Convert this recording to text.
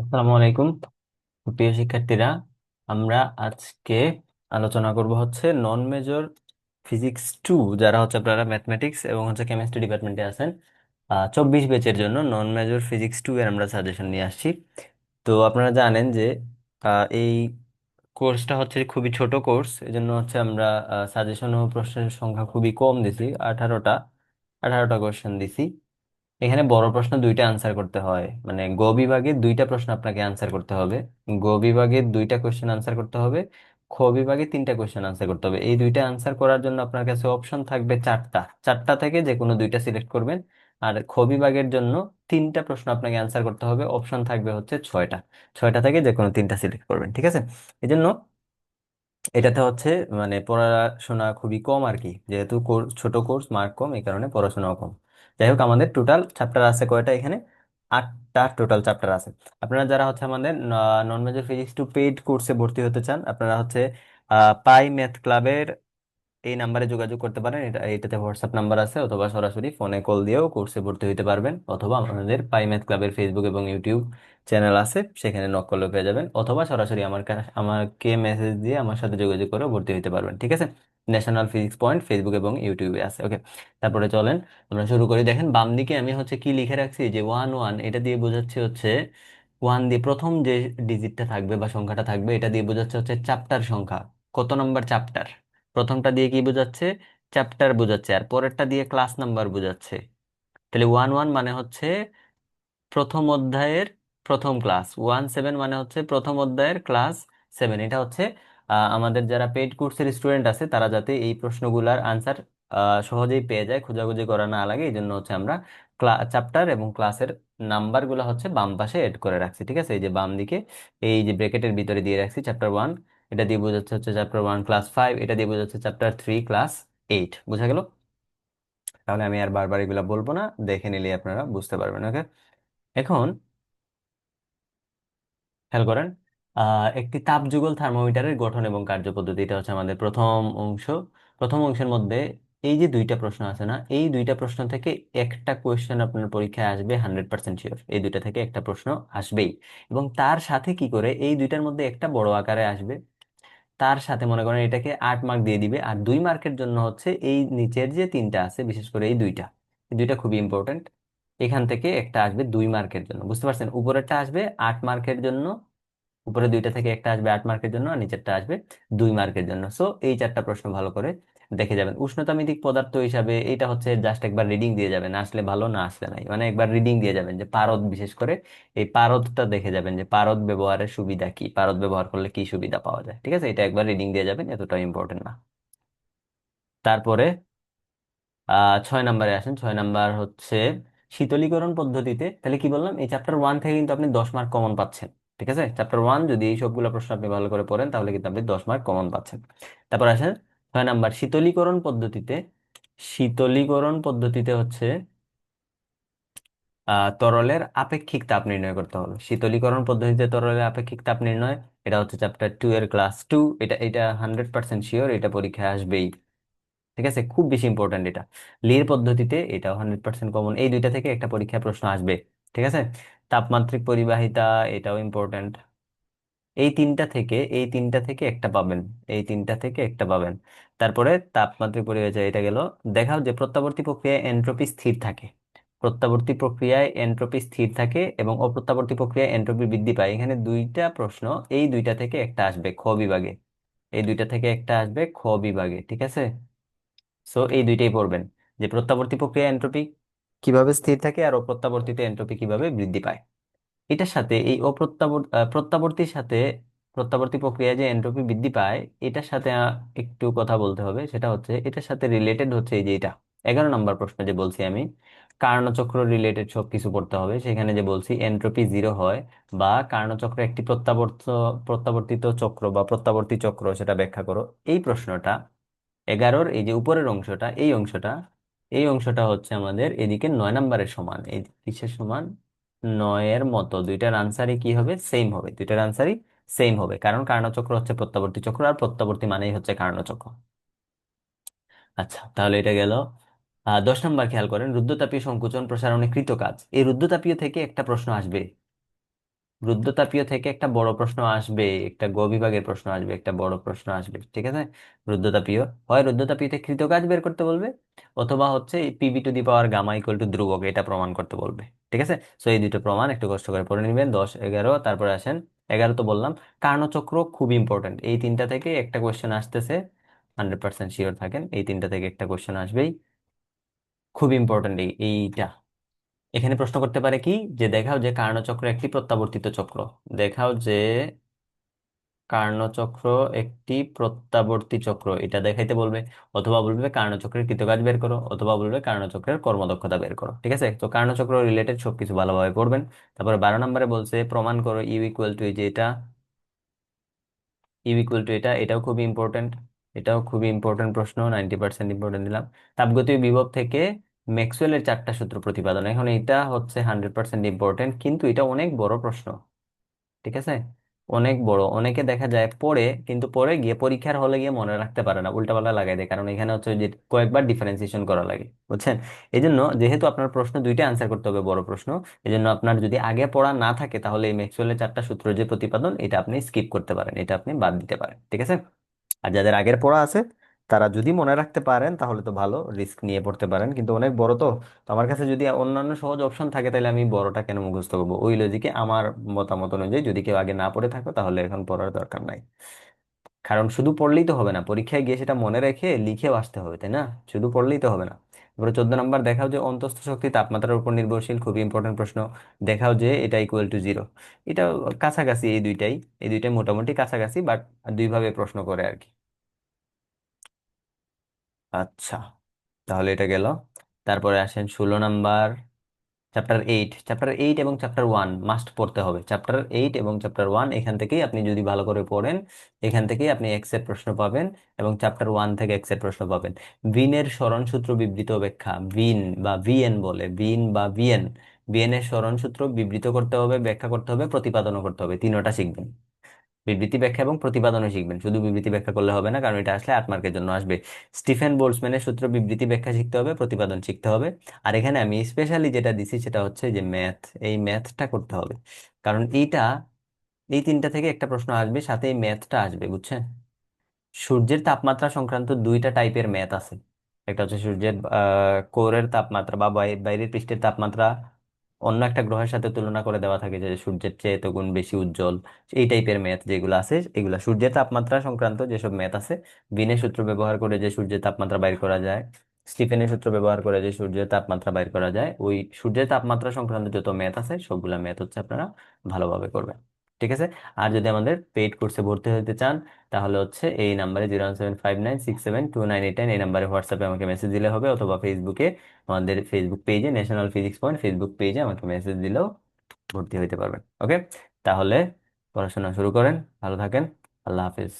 আসসালামু আলাইকুম। প্রিয় শিক্ষার্থীরা, আমরা আজকে আলোচনা করব হচ্ছে নন মেজর ফিজিক্স টু যারা হচ্ছে আপনারা ম্যাথমেটিক্স এবং হচ্ছে কেমিস্ট্রি ডিপার্টমেন্টে আছেন চব্বিশ ব্যাচের জন্য নন মেজর ফিজিক্স টু এর আমরা সাজেশন নিয়ে আসছি। তো আপনারা জানেন যে এই কোর্সটা হচ্ছে খুবই ছোট কোর্স এই জন্য হচ্ছে আমরা সাজেশন ও প্রশ্নের সংখ্যা খুবই কম দিছি। আঠারোটা আঠারোটা কোশ্চেন দিছি। এখানে বড় প্রশ্ন দুইটা আনসার করতে হয়। মানে গ বিভাগে দুইটা প্রশ্ন আপনাকে আনসার করতে হবে। গ বিভাগে দুইটা কোয়েশ্চেন আনসার করতে হবে। খ বিভাগে তিনটা কোয়েশ্চেন আনসার করতে হবে। এই দুইটা আনসার করার জন্য আপনার কাছে অপশন থাকবে চারটা। চারটা থেকে যে কোনো দুইটা সিলেক্ট করবেন। আর খ বিভাগের জন্য তিনটা প্রশ্ন আপনাকে আনসার করতে হবে। অপশন থাকবে হচ্ছে ছয়টা। ছয়টা থেকে যে কোনো তিনটা সিলেক্ট করবেন, ঠিক আছে? এই জন্য এটাতে হচ্ছে মানে পড়াশোনা খুবই কম আর কি। যেহেতু ছোট কোর্স মার্ক কম, এই কারণে পড়াশোনাও কম। যাই হোক আমাদের টোটাল চ্যাপ্টার আছে কয়টা এখানে? আটটা টোটাল চ্যাপ্টার আছে। আপনারা যারা হচ্ছে আমাদের non major physics two paid কোর্সে ভর্তি হতে চান, আপনারা হচ্ছে পাই ম্যাথ ক্লাবের এই নাম্বারে যোগাযোগ করতে পারেন। এটা, এটাতে হোয়াটসঅ্যাপ নাম্বার আছে, অথবা সরাসরি ফোনে কল দিয়েও কোর্সে ভর্তি হতে পারবেন, অথবা আমাদের পাই ম্যাথ ক্লাবের ফেসবুক এবং ইউটিউব চ্যানেল আছে, সেখানে নক করলে পেয়ে যাবেন, অথবা সরাসরি আমার আমাকে মেসেজ দিয়ে আমার সাথে যোগাযোগ করে ভর্তি হতে পারবেন, ঠিক আছে? ন্যাশনাল ফিজিক্স পয়েন্ট ফেসবুক এবং ইউটিউবে আছে ওকে তারপরে চলেন, আমরা শুরু করি। দেখেন, বাম দিকে আমি হচ্ছে কি লিখে রাখছি? যে ওয়ান ওয়ান এটা দিয়ে বোঝাচ্ছে হচ্ছে ওয়ান দিয়ে প্রথম যে ডিজিটটা থাকবে বা সংখ্যাটা থাকবে, এটা দিয়ে বোঝাচ্ছে হচ্ছে চ্যাপ্টার সংখ্যা। কত নম্বর চ্যাপ্টার প্রথমটা দিয়ে কি বোঝাচ্ছে? চ্যাপ্টার বোঝাচ্ছে, আর পরেরটা দিয়ে ক্লাস নাম্বার বোঝাচ্ছে। তাহলে ওয়ান ওয়ান মানে হচ্ছে প্রথম অধ্যায়ের প্রথম ক্লাস ওয়ান সেভেন মানে হচ্ছে প্রথম অধ্যায়ের ক্লাস সেভেন এটা হচ্ছে আমাদের যারা পেইড কোর্সের স্টুডেন্ট আছে, তারা যাতে এই প্রশ্নগুলার আনসার সহজেই পেয়ে যায়, খোঁজাখুঁজি করা না লাগে, এই জন্য হচ্ছে আমরা চ্যাপ্টার এবং ক্লাসের নাম্বার নাম্বারগুলো হচ্ছে বাম পাশে এড করে রাখছি, ঠিক আছে? এই যে বাম দিকে, এই যে ব্রেকেটের ভিতরে দিয়ে রাখছি চ্যাপ্টার ওয়ান এটা দিয়ে বোঝাচ্ছে হচ্ছে চ্যাপ্টার ওয়ান ক্লাস ফাইভ এটা দিয়ে বোঝাচ্ছে চ্যাপ্টার থ্রি ক্লাস এইট বুঝা গেল? তাহলে আমি আর বারবার এগুলো বলব না, দেখে নিলে আপনারা বুঝতে পারবেন ওকে এখন, খেয়াল করেন একটি তাপযুগল থার্মোমিটারের গঠন এবং কার্যপদ্ধতি। এটা হচ্ছে আমাদের প্রথম অংশ। প্রথম অংশের মধ্যে এই যে দুইটা প্রশ্ন আছে না, এই দুইটা প্রশ্ন থেকে একটা কোয়েশ্চেন আপনার পরীক্ষায় আসবে হান্ড্রেড পার্সেন্ট শিওর এই দুইটা থেকে একটা প্রশ্ন আসবেই। এবং তার সাথে কি করে এই দুইটার মধ্যে একটা বড় আকারে আসবে, তার সাথে মনে করেন এটাকে আট মার্ক দিয়ে দিবে। আর দুই মার্কের জন্য হচ্ছে এই নিচের যে তিনটা আছে, বিশেষ করে এই দুইটা এই দুইটা খুবই ইম্পর্টেন্ট এখান থেকে একটা আসবে দুই মার্কের জন্য। বুঝতে পারছেন? উপরেরটা আসবে আট মার্কের জন্য উপরে দুইটা থেকে একটা আসবে আট মার্কের জন্য, আর নিচেরটা আসবে দুই মার্কের জন্য। সো এই চারটা প্রশ্ন ভালো করে দেখে যাবেন। উষ্ণতামিতিক পদার্থ হিসাবে এটা হচ্ছে জাস্ট একবার রিডিং দিয়ে যাবেন আসলে ভালো, না আসলে নাই। মানে একবার রিডিং দিয়ে যাবেন যে পারদ, বিশেষ করে এই পারদটা দেখে যাবেন যে পারদ ব্যবহারের সুবিধা কি, পারদ ব্যবহার করলে কি সুবিধা পাওয়া যায়। ঠিক আছে? এটা একবার রিডিং দিয়ে যাবেন এতটা ইম্পর্টেন্ট না। তারপরে আহ ছয় নম্বরে আসেন। ছয় নাম্বার হচ্ছে শীতলীকরণ পদ্ধতিতে, তাহলে কি বললাম? এই চ্যাপ্টার ওয়ান থেকে কিন্তু আপনি দশ মার্ক কমন পাচ্ছেন। ঠিক আছে? চ্যাপ্টার ওয়ান যদি এই সবগুলো প্রশ্ন আপনি ভালো করে পড়েন, তাহলে কিন্তু আপনি দশ মার্ক কমন পাচ্ছেন। তারপর আসেন, ছয় নাম্বার, শীতলীকরণ পদ্ধতিতে শীতলীকরণ পদ্ধতিতে হচ্ছে তরলের আপেক্ষিক তাপ নির্ণয় করতে হবে। শীতলীকরণ পদ্ধতিতে তরলের আপেক্ষিক তাপ নির্ণয়, এটা হচ্ছে চ্যাপ্টার টু এর ক্লাস টু এটা এটা হান্ড্রেড পার্সেন্ট শিওর এটা পরীক্ষায় আসবেই। ঠিক আছে? খুব বেশি ইম্পর্ট্যান্ট এটা। লির পদ্ধতিতে এটাও হান্ড্রেড পার্সেন্ট কমন এই দুইটা থেকে একটা পরীক্ষায় প্রশ্ন আসবে। ঠিক আছে? তাপমাত্রিক পরিবাহিতা, এটাও ইম্পর্ট্যান্ট এই তিনটা থেকে, এই তিনটা থেকে একটা পাবেন, এই তিনটা থেকে একটা পাবেন। তারপরে তাপমাত্রিক পরিবাহিতা, এটা গেল। দেখাও যে প্রত্যাবর্তী প্রক্রিয়ায় এন্ট্রপি স্থির থাকে। প্রত্যাবর্তী প্রক্রিয়ায় এন্ট্রপি স্থির থাকে এবং অপ্রত্যাবর্তী প্রক্রিয়ায় এন্ট্রপি বৃদ্ধি পায়। এখানে দুইটা প্রশ্ন, এই দুইটা থেকে একটা আসবে খ বিভাগে। এই দুইটা থেকে একটা আসবে খ বিভাগে, ঠিক আছে? সো এই দুইটাই পড়বেন। যে প্রত্যাবর্তী প্রক্রিয়া এন্ট্রপি কীভাবে স্থির থাকে আর অপ্রত্যাবর্তিত এনট্রপি কীভাবে বৃদ্ধি পায়। এটার সাথে এই প্রত্যাবর্তীর সাথে প্রত্যাবর্তী প্রক্রিয়ায় যে এন্ট্রপি বৃদ্ধি পায়, এটার সাথে একটু কথা বলতে হবে। সেটা হচ্ছে এটার সাথে রিলেটেড হচ্ছে এই যে এটা। এগারো নম্বর প্রশ্ন যে বলছি আমি, কার্ণচক্র রিলেটেড সব কিছু পড়তে হবে। সেখানে যে বলছি এন্ট্রপি জিরো হয় বা কার্ণচক্র একটি প্রত্যাবর্ত, প্রত্যাবর্তিত চক্র বা প্রত্যাবর্তী চক্র, সেটা ব্যাখ্যা করো। এই প্রশ্নটা এগারোর এই যে উপরের অংশটা, এই অংশটা এই অংশটা হচ্ছে আমাদের এদিকে নয় নাম্বারের সমান। এই কিসের সমান নয়ের মতো। দুইটার আনসারই কি হবে? সেম হবে। দুইটার আনসারই সেম হবে। কারণ কার্ণচক্র হচ্ছে প্রত্যাবর্তী চক্র, আর প্রত্যাবর্তী মানেই হচ্ছে কার্ণচক্র। আচ্ছা তাহলে এটা গেল। দশ নম্বর খেয়াল করেন রুদ্ধতাপীয় সংকোচন প্রসারণে কৃত কাজ। এই রুদ্ধতাপীয় থেকে একটা প্রশ্ন আসবে। রুদ্রতাপীয় থেকে একটা বড় প্রশ্ন আসবে, একটা গ বিভাগের প্রশ্ন আসবে, একটা বড় প্রশ্ন আসবে, ঠিক আছে? রুদ্রতাপীয় হয় রুদ্রতাপীয়তে কৃতকাজ বের করতে বলবে, অথবা হচ্ছে PV to the power gamma equal to ধ্রুবক এটা প্রমাণ করতে বলবে, ঠিক আছে? সো এই দুটো প্রমাণ একটু কষ্ট করে পড়ে নেবেন। দশ, এগারো, তারপরে আসেন, এগারো তো বললাম। কার্ণচক্র খুব ইম্পর্টেন্ট এই তিনটা থেকে একটা কোয়েশ্চেন আসতেছে হান্ড্রেড পার্সেন্ট শিওর থাকেন, এই তিনটা থেকে একটা কোয়েশ্চেন আসবেই। খুব ইম্পর্টেন্ট এই, এইটা। এখানে প্রশ্ন করতে পারে কি? যে দেখাও যে কার্ণচক্র একটি প্রত্যাবর্তিত চক্র। দেখাও যে কার্ণচক্র একটি প্রত্যাবর্তী চক্র। এটা দেখাইতে বলবে, অথবা বলবে কার্ণচক্রের কৃতকাজ বের করো, অথবা বলবে কার্ণচক্রের কর্মদক্ষতা বের করো। ঠিক আছে? তো কার্ণচক্র রিলেটেড সবকিছু ভালোভাবে পড়বেন। তারপরে বারো নম্বরে বলছে, প্রমাণ করো ইউ ইকুয়াল টু যে এটা ইউ ইকুয়াল টু এটা, এটাও খুবই ইম্পর্টেন্ট এটাও খুবই ইম্পর্টেন্ট প্রশ্ন নাইনটি পার্সেন্ট ইম্পর্টেন্ট দিলাম। তাপগতীয় বিভব থেকে ম্যাক্সওয়েলের চারটা সূত্র প্রতিপাদন। এখন এটা হচ্ছে হান্ড্রেড পার্সেন্ট ইম্পর্টেন্ট কিন্তু এটা অনেক বড় প্রশ্ন, ঠিক আছে? অনেক বড়। অনেকে দেখা যায় পড়ে, কিন্তু পরে গিয়ে পরীক্ষার হলে গিয়ে মনে রাখতে পারে না, উল্টাপাল্টা লাগাই দেয়। কারণ এখানে হচ্ছে যে কয়েকবার ডিফারেন্সিয়েশন করা লাগে, বুঝছেন? এই জন্য যেহেতু আপনার প্রশ্ন দুইটা আনসার করতে হবে, বড় প্রশ্ন এই জন্য আপনার যদি আগে পড়া না থাকে, তাহলে এই ম্যাক্সওয়েলের চারটা সূত্র যে প্রতিপাদন, এটা আপনি স্কিপ করতে পারেন, এটা আপনি বাদ দিতে পারেন, ঠিক আছে? আর যাদের আগের পড়া আছে তারা যদি মনে রাখতে পারেন, তাহলে তো ভালো, রিস্ক নিয়ে পড়তে পারেন। কিন্তু অনেক বড় তো। তো আমার কাছে যদি অন্যান্য সহজ অপশন থাকে, তাহলে আমি বড়টা কেন মুখস্থ করব? ওই লজিকে আমার মতামত অনুযায়ী যদি কেউ আগে না পড়ে থাকো, তাহলে এখন পড়ার দরকার নাই। কারণ শুধু পড়লেই তো হবে না, পরীক্ষায় গিয়ে সেটা মনে রেখে লিখেও আসতে হবে, তাই না? শুধু পড়লেই তো হবে না। এবারে চোদ্দ নম্বর, দেখাও যে অন্তস্থ শক্তি তাপমাত্রার উপর নির্ভরশীল, খুবই ইম্পর্টেন্ট প্রশ্ন। দেখাও যে এটা ইকুয়াল টু জিরো এটা কাছাকাছি এই দুইটাই এই দুইটাই মোটামুটি কাছাকাছি বাট দুইভাবে প্রশ্ন করে আর কি। আচ্ছা তাহলে এটা গেল। তারপরে আসেন ষোলো number chapter eight chapter eight এবং চ্যাপ্টার ওয়ান মাস্ট পড়তে হবে। চ্যাপ্টার এইট এবং চ্যাপ্টার ওয়ান এখান থেকেই আপনি যদি ভালো করে পড়েন, এখান থেকেই আপনি এক্সের প্রশ্ন পাবেন এবং চ্যাপ্টার ওয়ান থেকে এক্সের প্রশ্ন পাবেন। ভিনের স্মরণ সূত্র বিবৃত ব্যাখ্যা ভিন বা ভিএন বলে ভিন বা ভিএন এর স্মরণ সূত্র বিবৃত করতে হবে, ব্যাখ্যা করতে হবে, প্রতিপাদনও করতে হবে, তিনোটা শিখবেন। বিবৃতি ব্যাখ্যা এবং প্রতিপাদনও শিখবেন। শুধু বিবৃতি ব্যাখ্যা করলে হবে না, কারণ এটা আসলে আট মার্কের জন্য আসবে। স্টিফেন বোল্টজম্যানের সূত্র বিবৃতি ব্যাখ্যা শিখতে হবে, প্রতিপাদন শিখতে হবে। আর এখানে আমি স্পেশালি যেটা দিছি সেটা হচ্ছে যে ম্যাথ এই ম্যাথটা করতে হবে। কারণ এইটা, এই তিনটা থেকে একটা প্রশ্ন আসবে, সাথে এই ম্যাথটা আসবে, বুঝছেন? সূর্যের তাপমাত্রা সংক্রান্ত দুইটা টাইপের ম্যাথ আছে। একটা হচ্ছে সূর্যের কোরের তাপমাত্রা বা বাই- বাইরের পৃষ্ঠের তাপমাত্রা অন্য একটা গ্রহের সাথে তুলনা করে দেওয়া থাকে যে সূর্যের চেয়ে এত গুণ বেশি উজ্জ্বল, এই টাইপের ম্যাথ যেগুলো আছে, এগুলো সূর্যের তাপমাত্রা সংক্রান্ত যেসব ম্যাথ আছে বিনের সূত্র ব্যবহার করে যে সূর্যের তাপমাত্রা বাইর করা যায়, স্টিফেনের সূত্র ব্যবহার করে যে সূর্যের তাপমাত্রা বাইর করা যায়, ওই সূর্যের তাপমাত্রা সংক্রান্ত যত ম্যাথ আছে, সবগুলা ম্যাথ হচ্ছে আপনারা ভালোভাবে করবেন। ঠিক আছে? আর যদি আমাদের পেইড কোর্সে ভর্তি হতে চান, তাহলে হচ্ছে এই নাম্বারে zero one seven five nine six seven two nine eight nine এই নাম্বারে হোয়াটসঅ্যাপে আমাকে মেসেজ দিলে হবে, অথবা ফেসবুকে আমাদের ফেসবুক পেজে ন্যাশনাল ফিজিক্স পয়েন্ট ফেসবুক পেজে আমাকে মেসেজ দিলেও ভর্তি হইতে পারবেন। ওকে তাহলে পড়াশোনা শুরু করেন, ভালো থাকেন, আল্লাহ হাফিজ।